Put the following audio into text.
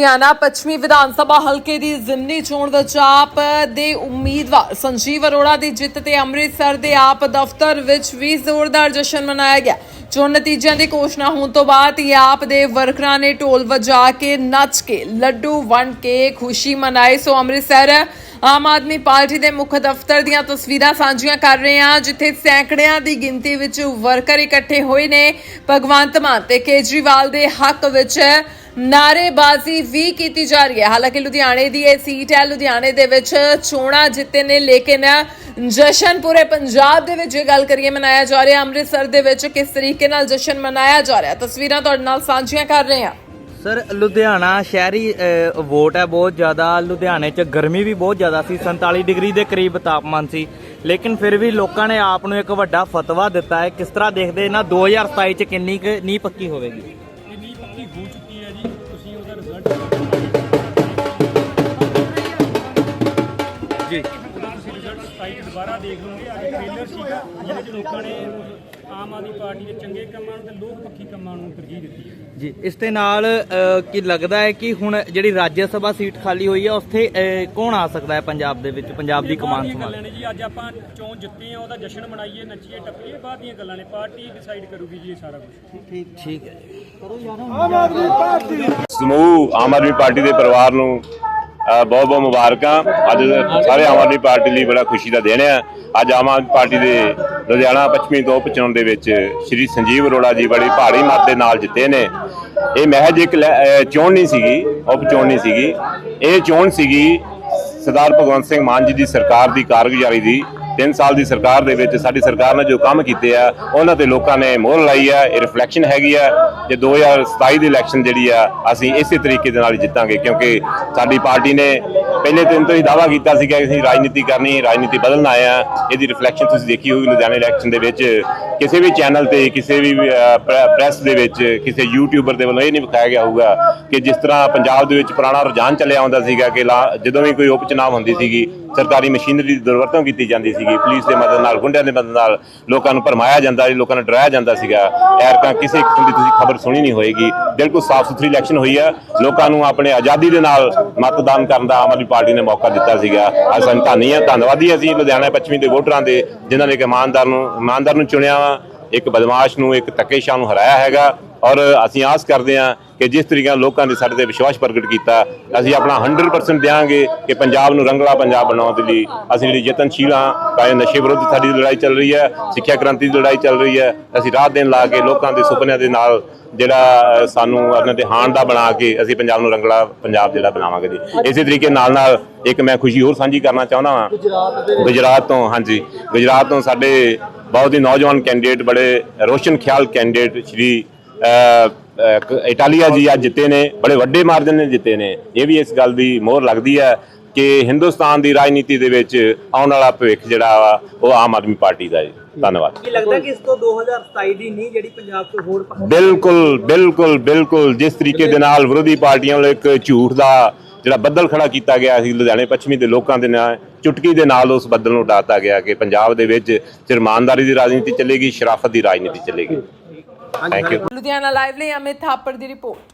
ਲੁਧਿਆਣਾ ਪੱਛਮੀ ਵਿਧਾਨ ਸਭਾ ਹਲਕੇ ਦੀ ਜ਼ਿਮਨੀ ਚੋਣ ਵਿੱਚ ਆਪ ਦੇ ਉਮੀਦਵਾਰ ਸੰਜੀਵ ਅਰੋੜਾ ਦੀ ਜਿੱਤ ਤੇ ਅੰਮ੍ਰਿਤਸਰ ਦੇ ਆਪ ਦਫ਼ਤਰ ਵਿੱਚ ਵੀ ਜ਼ੋਰਦਾਰ ਜਸ਼ਨ ਮਨਾਇਆ ਗਿਆ। ਚੋਣ ਨਤੀਜਿਆਂ ਦੀ ਘੋਸ਼ਣਾ ਹੋਣ ਤੋਂ ਬਾਅਦ ਹੀ ਆਪ ਦੇ ਵਰਕਰਾਂ ਨੇ ਢੋਲ ਵਜਾ ਕੇ ਨੱਚ ਕੇ ਲੱਡੂ ਵੰਡ ਕੇ ਖੁਸ਼ੀ ਮਨਾਈ। ਸੋ ਅੰਮ੍ਰਿਤਸਰ ਆਮ ਆਦਮੀ ਪਾਰਟੀ ਦੇ ਮੁੱਖ ਦਫ਼ਤਰ ਦੀਆਂ ਤਸਵੀਰਾਂ ਸਾਂਝੀਆਂ ਕਰ ਰਹੇ ਹਾਂ, ਜਿੱਥੇ ਸੈਂਕੜਿਆਂ ਦੀ ਗਿਣਤੀ ਵਿੱਚ ਵਰਕਰ ਇਕੱਠੇ ਹੋਏ ਨੇ। ਭਗਵੰਤ ਮਾਨ ਤੇ ਕੇਜਰੀਵਾਲ ਦੇ ਹੱਕ ਵਿੱਚ ਨਾਰੇਬਾਜ਼ੀ ਵੀ ਕੀਤੀ ਜਾ ਰਹੀ ਹੈ। ਹਾਲਾਂਕਿ ਲੁਧਿਆਣੇ ਦੀ ਇਹ ਸੀਟ ਹੈ, ਲੁਧਿਆਣੇ ਦੇ ਵਿੱਚ ਚੋਣਾਂ ਜਿੱਤੇ ਨੇ, ਲੇਕਿਨ ਜਸ਼ਨ ਪੂਰੇ ਪੰਜਾਬ ਦੇ ਵਿੱਚ ਜੇ ਗੱਲ ਕਰੀਏ, ਮਨਾਇਆ ਜਾ ਰਿਹਾ, ਅੰਮ੍ਰਿਤਸਰ ਦੇ ਵਿੱਚ ਕਿਸ ਤਰੀਕੇ ਨਾਲ ਜਸ਼ਨ ਮਨਾਇਆ ਜਾ ਰਿਹਾ? ਤਸਵੀਰਾਂ ਤੁਹਾਡੇ ਨਾਲ ਸਾਂਝੀਆਂ ਕਰ ਰਹੇ ਹਾਂ। ਸਰ ਲੁਧਿਆਣਾ ਸ਼ਹਿਰੀ ਅ, ਵੋਟ ਹੈ ਬਹੁਤ ਜ਼ਿਆਦਾ। ਲੁਧਿਆਣੇ 'ਚ ਗਰਮੀ ਵੀ ਬਹੁਤ ਜ਼ਿਆਦਾ ਸੀ 47 ਡਿਗਰੀ ਦੇ ਕਰੀਬ ਤਾਪਮਾਨ ਸੀ। ਲੇਕਿਨ ਫਿਰ ਵੀ ਲੋਕਾਂ ਨੇ ਆਪ ਨੂੰ ਇੱਕ ਵੱਡਾ ਫਤਵਾ ਦਿੱਤਾ ਹੈ। ਕਿਸ ਤਰ੍ਹਾਂ ਦੇਖਦੇ ਨਾ 2027 'ਚ ਕਿੰਨੀ ਕੁ ਨੀਂਹ ਪੱਕੀ ਹੋਵੇਗੀ? ਇੰਨੀ ਪੱਕੀ ਹੋ ਚੁੱਕੀ ਹੈ ਜੀ। ਤੁਸੀਂ ਉਹਦਾ ਰਿਜ਼ਲਟ ਜੀ। ਉਹਦਾ ਤੁਸੀਂ ਰਿਜ਼ਲਟ ਸਾਈਟ ਦੁਬਾਰਾ ਦੇਖ ਲਓਗੇ। ਅੱਜ ਟ੍ਰੇਲਰ ਸੀਗਾ ਜਿਹਦੇ 'ਚ ਲੋਕਾਂ ਨੇ ਆਮ ਆਦਮੀ ਪਾਰਟੀ ਦੇ ਚੰਗੇ ਕੰਮਾਂ ਨੂੰ ਤੇ ਲੋਕ ਪੱਖੀ ਕੰਮਾਂ ਨੂੰ ਤਰਜੀਹ ਦਿੱਤੀ ਹੈ। ਜੀ ਇਸ ਦੇ ਨਾਲ ਕੀ ਲੱਗਦਾ ਹੈ ਕਿ ਹੁਣ ਜਿਹੜੀ ਰਾਜ ਸਭਾ ਸੀਟ ਖਾਲੀ ਹੋਈ ਹੈ ਉੱਥੇ ਕੌਣ ਆ ਸਕਦਾ ਹੈ ਪੰਜਾਬ ਦੇ ਵਿੱਚ ਪੰਜਾਬ ਦੀ ਕਮਾਨ ਸੰਭਾਲ? ਨੇ ਜੀ ਅੱਜ ਆਪਾਂ ਚੋਣ ਜਿੱਤੇ ਆ ਉਹਦਾ ਜਸ਼ਨ ਮਨਾਈਏ ਨੱਚੀਏ ਟੱਪੀਏ ਬਾਅਦ ਦੀਆਂ ਗੱਲਾਂ ਨੇ ਪਾਰਟੀ ਡਿਸਾਈਡ ਕਰੂਗੀ ਜੀ ਇਹ ਸਾਰਾ ਕੁਝ ਠੀਕ ਹੈ। ਸਮੂਹ ਆਮ ਆਦਮੀ ਪਾਰਟੀ ਦੇ ਪਰਿਵਾਰ ਨੂੰ ਬਹੁਤ ਬਹੁਤ ਮੁਬਾਰਕਾਂ। ਅੱਜ ਸਾਰੇ ਆਮ ਆਦਮੀ ਪਾਰਟੀ ਲਈ ਬੜਾ ਖੁਸ਼ੀ ਦਾ ਦਿਨ ਹੈ। ਅੱਜ ਆਮ ਆਦਮੀ ਪਾਰਟੀ ਦੇ ਲੁਧਿਆਣਾ ਪੱਛਮੀ ਤੋਂ ਉਪਚੁਣਾਵ ਦੇ ਵਿੱਚ ਸ਼੍ਰੀ ਸੰਜੀਵ ਅਰੋੜਾ ਜੀ ਬੜੀ ਭਾਰੀ ਮਤ ਦੇ ਨਾਲ ਜਿੱਤੇ ਨੇ। ਇਹ ਮਹਿਜ ਇੱਕ ਲੈ- ਚੋਣ ਨਹੀਂ ਸੀਗੀ ਉਪਚੋਣ ਨਹੀਂ ਸੀਗੀ। ਇਹ ਚੋਣ ਸੀਗੀ ਸਰਦਾਰ ਭਗਵੰਤ ਸਿੰਘ ਮਾਨ ਜੀ ਦੀ ਸਰਕਾਰ ਦੀ ਕਾਰਗੁਜ਼ਾਰੀ ਦੀ। 3 ਸਾਲ ਦੀ ਸਰਕਾਰ ਦੇ ਵਿੱਚ ਸਾਡੀ ਸਰਕਾਰ ਨੇ ਜੋ ਕੰਮ ਕੀਤੇ ਆ, ਉਹਨਾਂ ਤੇ ਲੋਕਾਂ ਨੇ ਮੋਹਰ ਲਾਈ ਆ, ਇਹ ਰਿਫਲੈਕਸ਼ਨ ਹੈਗੀ ਆ ਜੇ 2027 ਦੀ ਇਲੈਕਸ਼ਨ ਜਿਹੜੀ ਆ, ਅਸੀਂ ਇਸੇ ਤਰੀਕੇ ਦੇ ਨਾਲ ਜਿੱਤਾਂਗੇ ਕਿਉਂਕਿ ਸਾਡੀ ਪਾਰਟੀ ਨੇ ਪਹਿਲੇ ਦਿਨ ਤੋਂ ਹੀ ਦਾਅਵਾ ਕੀਤਾ ਸੀ ਕਿ ਅਸੀਂ ਰਾਜਨੀਤੀ ਕਰਨੀ, ਰਾਜਨੀਤੀ ਬਦਲਣ ਆਏ ਆ ਇਹਦੀ ਰਿਫਲੈਕਸ਼ਨ ਤੁਸੀਂ ਦੇਖੀ ਹੋਊਗੀ ਲੁਧਿਆਣਾ ਇਲੈਕਸ਼ਨ ਦੇ ਵਿੱਚ। ਕਿਸੇ ਵੀ ਚੈਨਲ ਤੇ, ਕਿਸੇ ਵੀ ਪ੍ਰੈਸ ਦੇ ਵਿੱਚ, ਕਿਸੇ ਯੂਟਿਊਬਰ ਦੇ ਵੱਲੋਂ ਇਹ ਨਹੀਂ ਵਿਖਾਇਆ ਗਿਆ ਹੋਊਗਾ ਕਿ ਜਿਸ ਤਰ੍ਹਾਂ ਪੰਜਾਬ ਦੇ ਵਿੱਚ ਪੁਰਾਣਾ ਰੁਝਾਨ ਚੱਲਿਆ ਆਉਂਦਾ ਸੀਗਾ ਕਿ ਲਾ- ਜਦੋਂ ਵੀ ਕੋਈ ਉਪਚੁਣਾਵ ਹੁੰਦੀ ਸੀਗੀ, ਸਰਕਾਰੀ ਮਸ਼ੀਨਰੀ ਦੀ ਦੁਰਵਰਤੋਂ ਕੀਤੀ ਜਾਂਦੀ ਸੀਗੀ ਪੁਲਿਸ ਦੇ ਮਦਦ ਨਾਲ, ਗੁੰਡਿਆਂ ਦੇ ਮਦਦ ਨਾਲ ਲੋਕਾਂ ਨੂੰ ਭਰਮਾਇਆ ਜਾਂਦਾ ਸੀ, ਲੋਕਾਂ ਨੂੰ ਡਰਾਇਆ ਜਾਂਦਾ ਸੀਗਾ। ਐਰ ਤਾਂ ਕਿਸੇ ਕਿਸਮ ਦੀ ਤੁਸੀਂ ਖਬਰ ਸੁਣੀ ਨਹੀਂ ਹੋਏਗੀ। ਬਿਲਕੁਲ ਸਾਫ਼ ਸੁਥਰੀ ਇਲੈਕਸ਼ਨ ਹੋਈ ਆ। ਲੋਕਾਂ ਨੂੰ ਆਪਣੇ ਆਜ਼ਾਦੀ ਦੇ ਨਾਲ ਮਤਦਾਨ ਕਰਨ ਦਾ ਆਮ ਆਦਮੀ ਪਾਰਟੀ ਨੇ ਮੌਕਾ ਦਿੱਤਾ ਸੀਗਾ। ਅੱਜ ਸਾਨੂੰ ਧੰਨੀ ਆ, ਧੰਨਵਾਦੀ ਅਸੀਂ ਲੁਧਿਆਣਾ ਪੱਛਮੀ ਦੇ ਵੋਟਰਾਂ ਦੇ, ਜਿਨ੍ਹਾਂ ਨੇ ਇੱਕ ਇਮਾਨਦਾਰ ਨੂੰ ਇਮਾਨਦਾਰ ਨੂੰ ਚੁਣਿਆ ਵਾ, ਇੱਕ ਬਦਮਾਸ਼ ਨੂੰ, ਇੱਕ ਧੱਕੇਸ਼ਾਹ ਨੂੰ ਹਰਾਇਆ ਹੈਗਾ। ਔਰ ਅਸੀਂ ਆਸ ਕਰਦੇ ਹਾਂ ਕਿ ਜਿਸ ਤਰੀਕੇ ਨਾਲ ਲੋਕਾਂ ਨੇ ਸਾਡੇ ਤੇ ਵਿਸ਼ਵਾਸ ਪ੍ਰਗਟ ਕੀਤਾ, ਅਸੀਂ ਆਪਣਾ 100% ਦਿਆਂਗੇ ਕਿ ਪੰਜਾਬ ਨੂੰ ਰੰਗਲਾ ਪੰਜਾਬ ਬਣਾਉਣ ਦੇ ਲਈ ਅਸੀਂ ਜਿਹੜੀ ਯਤਨਸ਼ੀਲ ਹਾਂ, ਭਾਵੇਂ ਨਸ਼ੇ ਵਿਰੁੱਧ ਸਾਡੀ ਲੜਾਈ ਚੱਲ ਰਹੀ ਹੈ, ਸਿੱਖਿਆ ਕ੍ਰਾਂਤੀ ਦੀ ਲੜਾਈ ਚੱਲ ਰਹੀ ਹੈ, ਅਸੀਂ ਰਾਤ ਦਿਨ ਲਾ ਕੇ ਲੋਕਾਂ ਦੇ ਸੁਪਨਿਆਂ ਦੇ ਨਾਲ ਜਿਹੜਾ ਸਾਨੂੰ ਉਹਨਾਂ ਦੇ ਹਾਣ ਦਾ ਬਣਾ ਕੇ ਅਸੀਂ ਪੰਜਾਬ ਨੂੰ ਰੰਗਲਾ ਪੰਜਾਬ ਜਿਹੜਾ ਬਣਾਵਾਂਗੇ ਜੀ। ਇਸੇ ਤਰੀਕੇ ਨਾਲ ਨਾਲ ਇੱਕ ਮੈਂ ਖੁਸ਼ੀ ਹੋਰ ਸਾਂਝੀ ਕਰਨਾ ਚਾਹੁੰਦਾ ਹਾਂ। ਗੁਜਰਾਤ ਤੋਂ, ਹਾਂਜੀ, ਗੁਜਰਾਤ ਤੋਂ ਸਾਡੇ ਬਹੁਤ ਹੀ ਨੌਜਵਾਨ ਕੈਂਡੀਡੇਟ ਬੜੇ ਰੋਸ਼ਨ ਖਿਆਲ ਕੈਂਡੀਡੇਟ ਸ਼੍ਰੀ ਇਟਾਲੀਆ ਜੀ ਅੱਜ ਜਿੱਤੇ ਨੇ ਬੜੇ ਵੱਡੇ ਮਾਰਜਨ ਨਾਲ ਜਿੱਤੇ ਨੇ। ਇਹ ਵੀ ਇਸ ਗੱਲ ਦੀ ਮੋਹਰ ਲੱਗਦੀ ਹੈ ਕਿ ਹਿੰਦੁਸਤਾਨ ਦੀ ਰਾਜਨੀਤੀ ਦੇ ਵਿੱਚ ਆਉਣ ਵਾਲਾ ਭਵਿੱਖ ਜਿਹੜਾ ਵਾ ਉਹ ਆਮ ਆਦਮੀ ਪਾਰਟੀ ਦਾ ਜੀ। ਧੰਨਵਾਦ। ਕੀ ਲੱਗਦਾ ਕਿ ਇਸ ਤੋਂ 2027 ਦੀ ਨਹੀਂ ਜਿਹੜੀ ਪੰਜਾਬ ਤੋਂ ਹੋਰ ਬਿਲਕੁਲ ਬਿਲਕੁਲ ਬਿਲਕੁਲ। ਜਿਸ ਤਰੀਕੇ ਦੇ ਨਾਲ ਵਿਰੋਧੀ ਪਾਰਟੀਆਂ ਵੱਲੋਂ ਇੱਕ ਝੂਠ ਦਾ ਜਿਹੜਾ ਬੱਦਲ ਖੜਾ ਕੀਤਾ ਗਿਆ ਸੀ ਲੁਧਿਆਣੇ ਪੱਛਮੀ ਦੇ ਲੋਕਾਂ ਦੇ ਨਾਲ ਚੁਟਕੀ ਦੇ ਨਾਲ ਉਸ ਬੱਦਲ ਨੂੰ ਉਡਾਤਾ ਗਿਆ ਕਿ ਪੰਜਾਬ ਦੇ ਵਿੱਚ ਸਿਰਫ ਇਮਾਨਦਾਰੀ ਦੀ ਰਾਜਨੀਤੀ ਚੱਲੇਗੀ ਸ਼ਰਾਫਤ ਦੀ ਰਾਜਨੀਤੀ ਚੱਲੇਗੀ। ਥੈਂਕ ਯੂ ਲੁਧਿਆਣਾ ਲਾਈਵ ਲਈ ਅਮਿਤ ਥਾਪੜ ਦੀ ਰਿਪੋਰਟ।